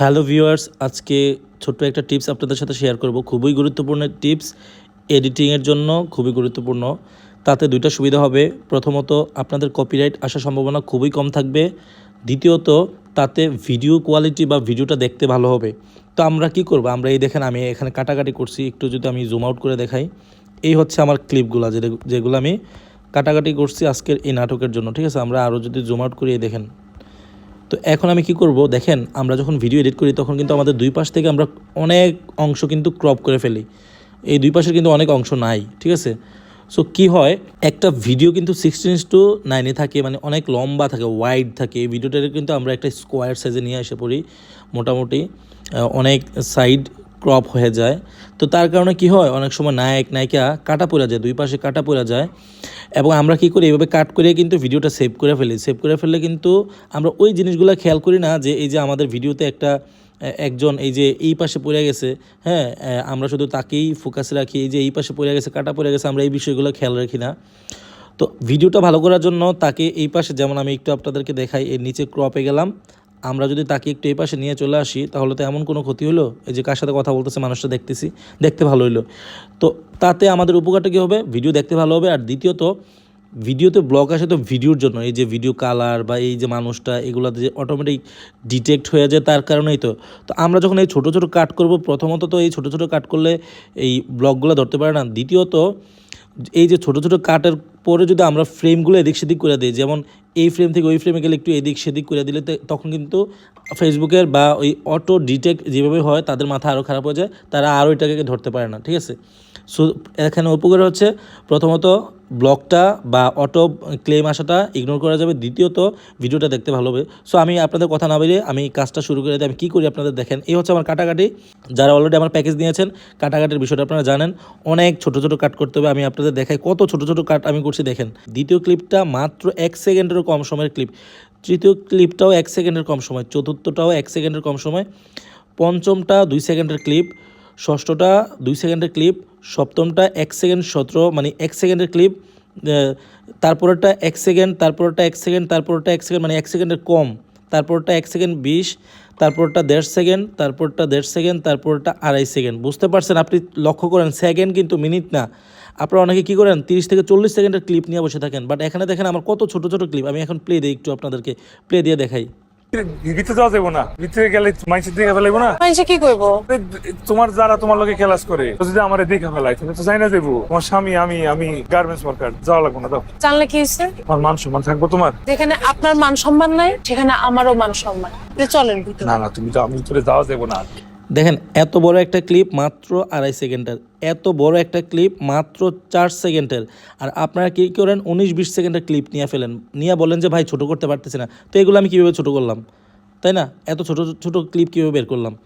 Hello viewers, আজকে ছোট্ট একটা টিপস আপনাদের সাথে শেয়ার করব। খুবই গুরুত্বপূর্ণ টিপস, এডিটিংয়ের জন্য খুবই গুরুত্বপূর্ণ। তাতে দুইটা সুবিধা হবে। প্রথমত, আপনাদের কপিরাইট আসার সম্ভাবনা খুবই কম থাকবে। দ্বিতীয়ত, তাতে ভিডিও কোয়ালিটি বা ভিডিওটা দেখতে ভালো হবে। তো আমরা কি করব? আমরা এই দেখেন, আমি এখানে কাটাকাটি করছি। একটু যদি আমি জুম আউট করে দেখাই। এই হচ্ছে আমার ক্লিপগুলো যেগুলো আমি কাটাকাটি করছি আজকের এই নাটকের জন্য, ঠিক আছে? আমরা আরও যদি জুম আউট করি, এই দেখেন। তো এখন আমি কি করব? দেখেন, আমরা যখন ভিডিও এডিট করি, তখন কিন্তু আমাদের দুই পাশ থেকে আমরা অনেক অংশ কিন্তু ক্রপ করে ফেলি। এই দুই পাশের কিন্তু অনেক অংশ নাই, ঠিক আছে? সো কি হয়? একটা ভিডিও কিন্তু সিক্সটিন টু নাইনে থাকে মানে অনেক লম্বা থাকে ওয়াইড থাকে। এই ভিডিওটাকে কিন্তু আমরা একটা স্কোয়ার সাইজে নিয়ে এসে পড়ি, মোটামুটি অনেক সাইড ক্রপ হয়ে যায়। তো তার কারণে কি হয়? অনেক সময় নায়ক, নায়িকা কাটা পড়ে যায়, দুই পাশে কাটা পড়ে যায়। এবং আমরা কি করি? এভাবে কাট করে কিন্তু ভিডিওটা সেভ করে ফেলি। সেভ করে ফেললে কিন্তু আমরা ওই জিনিসগুলো খেয়াল করি না যে এই যে আমাদের ভিডিওতে একটা একজন এই যে এই পাশে পড়ে গেছে হ্যাঁ আমরা শুধু তাকেই ফোকাসে রাখি, এই যে এই পাশে পড়ে গেছে, কাটা পড়ে গেছে, আমরা এই বিষয়গুলো খেয়াল রাখি না। তো ভিডিওটা ভালো করার জন্য তাকে এই পাশে, যেমন আমি একটু আপনাদেরকে দেখাই, এর নিচে ক্রপে গেলাম। আমরা যদি তাকে একটু এই পাশে নিয়ে চলে আসি, তাহলে তো এমন কোনো ক্ষতি হলো? এই যে কার সাথে কথা বলতেছে মানুষটা দেখতেছি, দেখতে ভালো হলো তো তাতে আমাদের উপকারটা কী হবে? ভিডিও দেখতে ভালো হবে। আর দ্বিতীয়ত, ভিডিওতে ব্লগ আসে তো ভিডিওর জন্য। এই যে ভিডিও কালার বা এই যে মানুষটা, এগুলোতে যে অটোমেটিক ডিটেক্ট হয়ে যায় তার কারণেই তো। তো আমরা যখন এই ছোটো ছোটো কাট করব, প্রথমত তো এই ছোটো ছোটো কাট করলে এই ব্লগগুলো ধরতে পারে না। দ্বিতীয়ত এই যে ছোটো ছোটো কাটের পরে যদি আমরা ফ্রেমগুলো এদিক সেদিক করে দিই, যেমন এই ফ্রেম থেকে ওই ফ্রেমে গেলে একটু এদিক সেদিক করে দিলে তখন কিন্তু ফেসবুকের বা ওই অটো ডিটেক্ট যেভাবে হয় তাদের মাথা আরও খারাপ হয়ে যায়, তারা আরও এটাকে ধরতে পারে না, ঠিক আছে? সো এখানে উপকার হচ্ছে প্রথমত ব্লগটা বা অটো ক্লেম আসাটা ইগনোর করা যাবে। দ্বিতীয়ত, ভিডিওটা দেখতে ভালো হবে সো আমি আপনাদের কথা না বেরিয়ে আমি কাজটা শুরু করে দিই। আমি কী করি আপনাদের দেখেন? এই হচ্ছে আমার কাটাকাটি। যারা অলরেডি আমার প্যাকেজ নিয়েছেন, কাটাকাটির বিষয়টা আপনারা জানেন। অনেক ছোট ছোট কাট করতে হবে। আমি আপনাদের দেখাই কত ছোট ছোট কাট আমি করছি, দেখেন। দ্বিতীয় ক্লিপটা মাত্র এক সেকেন্ডেরও কম সময়ের ক্লিপ তৃতীয় ক্লিপটাও এক সেকেন্ডের কম সময়। চতুর্থটাও এক সেকেন্ডের কম সময়। পঞ্চমটা দুই সেকেন্ডের ক্লিপ ষষ্ঠটা দুই সেকেন্ডের ক্লিপ সপ্তমটা এক সেকেন্ড সতেরো মানে এক সেকেন্ডের ক্লিপ তারপরটা এক সেকেন্ড তারপরটা এক সেকেন্ড তারপরটা এক সেকেন্ড মানে এক সেকেন্ডের কম তারপরটা এক সেকেন্ড বিশ তারপরটা দেড় সেকেন্ড তারপরটা দেড় সেকেন্ড তারপরটা আড়াই সেকেন্ড। বুঝতে পারছেন আপনি? লক্ষ্য করেন, সেকেন্ড কিন্তু মিনিট না। আপনারা অনেকে কী করেন? তিরিশ থেকে চল্লিশ সেকেন্ডের ক্লিপ নিয়ে বসে থাকেন। বাট এখানে দেখেন আমার কত ছোট ছোট ক্লিপ আমি এখন প্লে দিই একটু আপনাদেরকে প্লে দিয়ে দেখাই। ভিতরে যাওয়া যাব না। ভিতরে গেলে দেখা ফেলাইবো না। মানুষে কি করব তোমার যারা তোমার লোকে খেলাস করে তো যদি আমার দেখা ফেলাই তুমি তো যাই না যাব তোমার স্বামী আমি আমি গার্মেন্টস ওয়ার্কার যাওয়া লাগবো না দাও। জানলে কি হয়েছে আমার মান সম্মান থাকব তোমার? যেখানে আপনার মান সম্মান নাই সেখানে আমারও মান সম্মান। চলেন না না তুমি তো আমি ভিতরে যাওয়া যাব না। দেখেন, এত বড় একটা ক্লিপ মাত্র আড়াই সেকেন্ডের। এত বড় একটা ক্লিপ মাত্র চার সেকেন্ডের। আর আপনারা কী করেন, উনিশ বিশ সেকেন্ডের ক্লিপ নিয়ে ফেলেন। নিয়ে বলেন যে, ভাই, ছোট করতে পারতেছি না। তো এগুলো আমি কীভাবে ছোট করলাম? তাই না? এত ছোট ছোট ক্লিপ কীভাবে বের করলাম?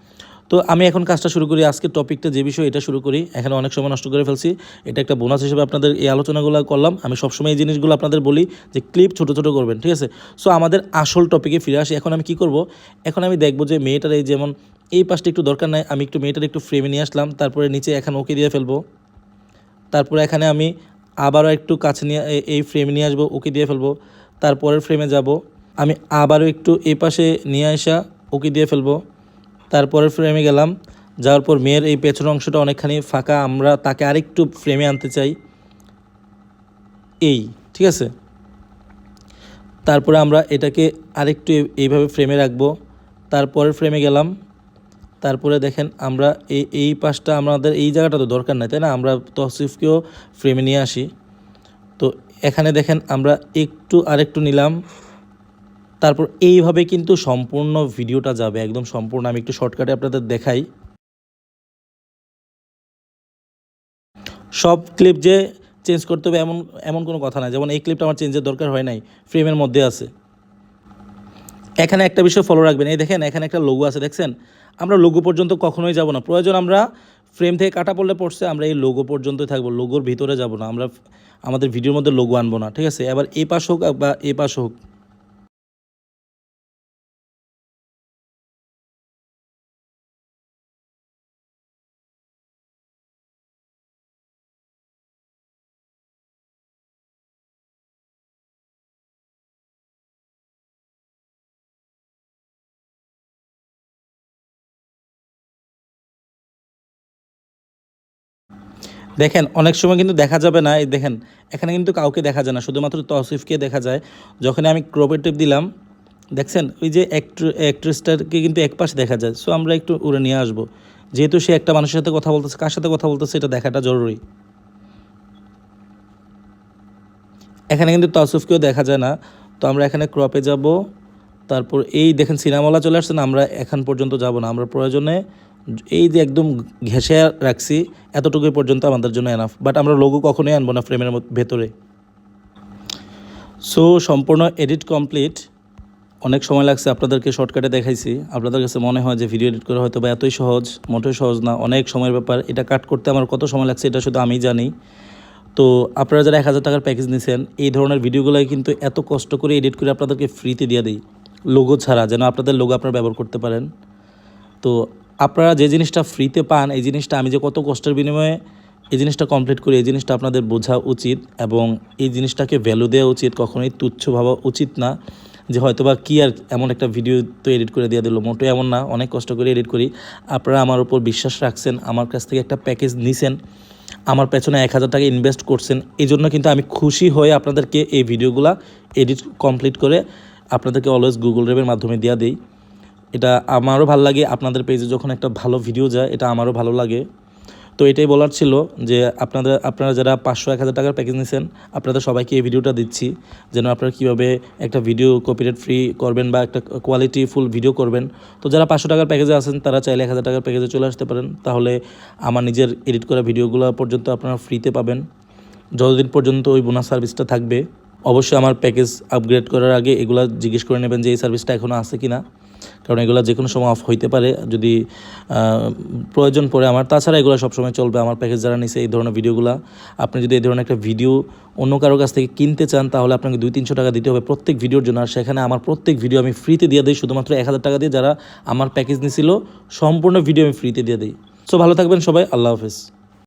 তো আমি এখন কাজটা শুরু করি। আজকের টপিকটা যে বিষয় এটা শুরু করি, এখানে অনেক সময় নষ্ট করে ফেলছি। এটা একটা বোনাস হিসেবে আপনাদের এই আলোচনাগুলো করলাম। আমি সবসময় এই জিনিসগুলো আপনাদের বলি যে ক্লিপ ছোট ছোট করবেন, ঠিক আছে? সো আমাদের আসল টপিকে ফিরে আসি। এখন আমি কি করব? এখন আমি দেখব যে মেয়েটার এই যেমন, এই পাশটা একটু দরকার নাই। আমি একটু মেয়েটার একটু ফ্রেমে নিয়ে আসলাম। তারপরে নিচে এখানে ওকে দিয়ে ফেলব। তারপরে এখানে আমি আবারও একটু কাছে নিয়ে এই ফ্রেমে নিয়ে আসব, ওকে দিয়ে ফেলব। তারপরের ফ্রেমে যাব। আমি আবারও একটু এই পাশে নিয়ে আসা, ওকে দিয়ে ফেলব। তারপরের ফ্রেমে গেলাম। যাওয়ার পর মেয়ের এই পেছনের অংশটা অনেকখানি ফাঁকা। আমরা তাকে আরেকটু ফ্রেমে আনতে চাই। এই, ঠিক আছে? তারপরে আমরা এটাকে আরেকটু এই- এইভাবে ফ্রেমে রাখব। তারপরের ফ্রেমে গেলাম। তারপরে দেখেন আমরা এই এই পাশটা আমাদের এই জায়গাটা তো দরকার নাই, তাই না? আমরা তসিফকেও ফ্রেমে নিয়ে আসি। তো এখানে দেখেন আমরা একটু আরেকটু নিলাম। তারপর এইভাবে কিন্তু সম্পূর্ণ ভিডিওটা যাবে। একদম সম্পূর্ণ আমি একটু শর্টকাটে আপনাদের দেখাই। সব ক্লিপ যে চেঞ্জ করতে হবে এমন এমন কোনো কথা না। যেমন এই ক্লিপটা আমার চেঞ্জের দরকার হয় নাই ফ্রেমের মধ্যে আছে। এখানে একটা বিষয় ফলো রাখবেন। এই দেখেন, এখানে একটা লোগো আছে, দেখছেন? আমরা লোগো পর্যন্ত কখনোই যাব না। প্রয়োজন আমরা ফ্রেম থেকে কাটা পড়লে পড়ছে, আমরা এই লোগো পর্যন্তই থাকব। লোগোর ভিতরে যাব না। আমরা আমাদের ভিডিওর মধ্যে লোগো আনব না, ঠিক আছে? এবার এই পাশ হোক বা এই পাশ হোক দেখেন, অনেক সময় কিন্তু দেখা যাবে না। এই দেখেন, এখানে কিন্তু কাউকে দেখা যায় না, শুধুমাত্র তসিফকে দেখা যায়। যখন আমি ক্রোপের টিপ দিলাম, দেখছেন, ওই যে অ্যাক্ট্রেসটাকে কিন্তু এক পাশে দেখা যায়। সো আমরা একটু উড়ে নিয়ে আসব। যেহেতু সে একটা মানুষের সাথে কথা বলতেছে, কার সাথে কথা বলতেছে, এটা দেখাটা জরুরি। এখানে কিন্তু তসুফকেও দেখা যায় না। তো আমরা এখানে ক্রপে যাব। তারপর এই দেখেন সিনেমালা চলে আসছে না, আমরা এখন পর্যন্ত যাব না। আমরা প্রয়োজনে এই যে একদম ঘেঁষে রাখছি, এতটুকুই পর্যন্ত আমাদের জন্য এনাফ বাট আমরা লোগো কখনোই আনব না ফ্রেমের ভেতরে। সো সম্পূর্ণ এডিট কমপ্লিট অনেক সময় লাগছে, আপনাদেরকে শর্টকাটে দেখাইছি। আপনাদের কাছে মনে হয় যে ভিডিও এডিট করা হয়তো বা এতই সহজ মোটেই সহজ না, অনেক সময়ের ব্যাপার। এটা কাট করতে আমার কত সময় লাগছে, এটা শুধু আমি জানি। তো, আপনারা যারা এক হাজার টাকার প্যাকেজ নিছেন, এই ধরনের ভিডিওগুলোই কিন্তু এত কষ্ট করে এডিট করে আপনাদেরকে ফ্রিতে দিয়ে দিই। লোগো ছাড়া, যেন আপনাদের লোগো আপনারা ব্যবহার করতে পারেন। তো আপনারা যে জিনিসটা ফ্রিতে পান, এই জিনিসটা আমি যে কত কষ্টের বিনিময়ে এই জিনিসটা কমপ্লিট করি, এই জিনিসটা আপনাদের বোঝা উচিত এবং এই জিনিসটাকে ভ্যালু দেওয়া উচিত, কখনোই তুচ্ছ ভাবা উচিত না যে হয়তোবা কী আর এমন একটা ভিডিও তো এডিট করে দিয়ে দিল। মোটেও এমন না, অনেক কষ্ট করে এডিট করি। আপনারা আমার উপর বিশ্বাস রাখছেন, আমার কাছ থেকে একটা প্যাকেজ নিছেন, আমার পেছনে এক হাজার টাকা ইনভেস্ট করছেন, এই জন্য কিন্তু আমি খুশি হয়ে আপনাদেরকে এই ভিডিওগুলা এডিট কমপ্লিট করে আপনাদেরকে অলওয়েজ গুগল ড্রাইভের মাধ্যমে দেওয়া দিই। এটা আমারও ভালো লাগে আপনাদের পেজে যখন একটা ভালো ভিডিও যায়, এটা আমারও ভালো লাগে। তো এটাই বলার ছিল যে আপনাদের, আপনারা যারা পাঁচশো এক হাজার টাকার প্যাকেজ নিয়েছেন আপনাদের সবাইকে এই ভিডিওটা দিচ্ছি, যেন আপনারা কীভাবে একটা ভিডিও কপিরাইট ফ্রি করবেন বা একটা কোয়ালিটি ফুল ভিডিও করবেন। তো যারা পাঁচশো টাকার প্যাকেজে আছেন, তারা চাইলে এক হাজার টাকার প্যাকেজে চলে আসতে পারেন। তাহলে আমার নিজের এডিট করা ভিডিওগুলো পর্যন্ত আপনারা ফ্রিতে পাবেন। যতদিন পর্যন্ত ওই বোনাস সার্ভিসটা থাকবে। অবশ্যই আমার প্যাকেজ আপগ্রেড করার আগে এগুলা জিজ্ঞেস করে নেবেন যে এই সার্ভিসটা এখনও আছে কি না কারণ এগুলো যে কোনো সময় অফ হইতে পারে, যদি প্রয়োজন পড়ে আমার। তাছাড়া এগুলো সবসময় চলবে আমার প্যাকেজ যারা নিছে এই ধরনের ভিডিওগুলো আপনি যদি এই ধরনের একটা ভিডিও অন্য কারও কাছ থেকে কিনতে চান, তাহলে আপনাকে দুই তিনশো টাকা দিতে হবে প্রত্যেক ভিডিওর জন্য। আর সেখানে আমার প্রত্যেক ভিডিও আমি ফ্রিতে দিয়ে দিই, শুধুমাত্র এক হাজার টাকা দিয়ে যারা আমার প্যাকেজ নিছিল, সম্পূর্ণ ভিডিও আমি ফ্রিতে দিয়ে দিই। সো ভালো থাকবেন সবাই, আল্লাহ হাফেজ।